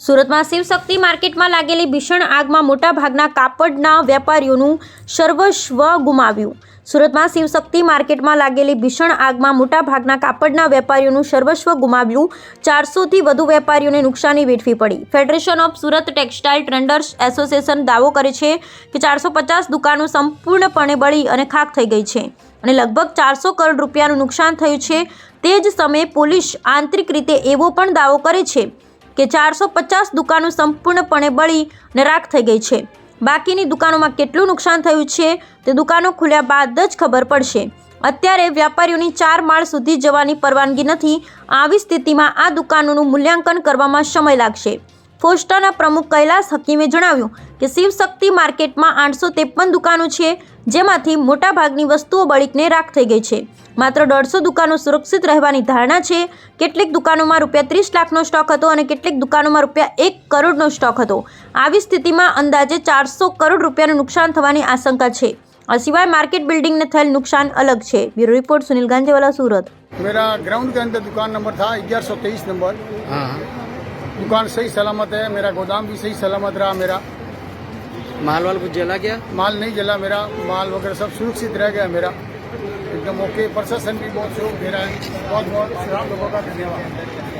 સુરતમાં શિવશક્તિ માર્કેટમાં લાગેલી ભીષણ આગમાં મોટાભાગના કાપડના વેપારીઓનું સર્વસ્વ ગુમાવ્યું. સુરતમાં શિવશક્તિ માર્કેટમાં લાગેલી ભીષણ આગમાં મોટાભાગના કાપડના વેપારીઓનું સર્વસ્વ ગુમાવ્યું. ચારસોથી વધુ વેપારીઓને નુકસાની વેઠવી પડી. Federation of Surat textile traders association દાવો કરે છે કે ચારસો પચાસ દુકાનો સંપૂર્ણપણે બળી અને ખાક થઈ ગઈ છે અને લગભગ ચારસો કરોડ રૂપિયાનું નુકસાન થયું છે. તે જ સમયે પોલીસ આંતરિક રીતે એવો પણ દાવો કરે છે કે ચારસો પચાસ દુકાનો સંપૂર્ણપણે બળી ને રાખ થઈ ગઈ છે. બાકીની દુકાનોમાં કેટલું નુકસાન થયું છે તે દુકાનો ખુલ્યા બાદ જ ખબર પડશે. અત્યારે વ્યાપારીઓની ચાર માળ સુધી જવાની પરવાનગી નથી. આવી સ્થિતિમાં આ દુકાનોનું મૂલ્યાંકન કરવામાં સમય લાગશે. ફોસ્ટાના પ્રમુખ કૈલાસ હકીમે જણાવ્યું કે શિવશક્તિ માર્કેટમાં આઠસો ત્રેપન દુકાનો છે જેમાંથી મોટાભાગની વસ્તુઓ બળીને રાખ થઈ ગઈ છે માત્ર દોઢસો દુકાનો સુરક્ષિત રહેવાની ધારણા છે કેટલીક દુકાનોમાં રૂપિયા ત્રીસ લાખનો સ્ટોક હતો અને કેટલીક દુકાનોમાં રૂપિયા એક કરોડનો સ્ટોક હતો આવી સ્થિતિમાં અંદાજે ચારસો કરોડ રૂપિયાનું નુકસાન થવાની આશંકા છે આ સિવાય માર્કેટ બિલ્ડિંગને થયેલ નુકસાન અલગ છે બ્યુરો રિપોર્ટ સુનિલ ગાંજેવાલા સુરત मेरा ग्राउंड के अंदर दुकान नंबर था ग्यारह सौ तेईस नंबर हाँ दुकान सही सलामत है मेरा गोदाम भी सही सलामत रहा मेरा। माल वाल कुछ जला गया माल नहीं जला मेरा माल वगैरह सब सुरक्षित रह गया मेरा। एकदम ओके प्रशासन भी बहुत सहयोग दे रहा है। बहुत बहुत लोगों का धन्यवाद।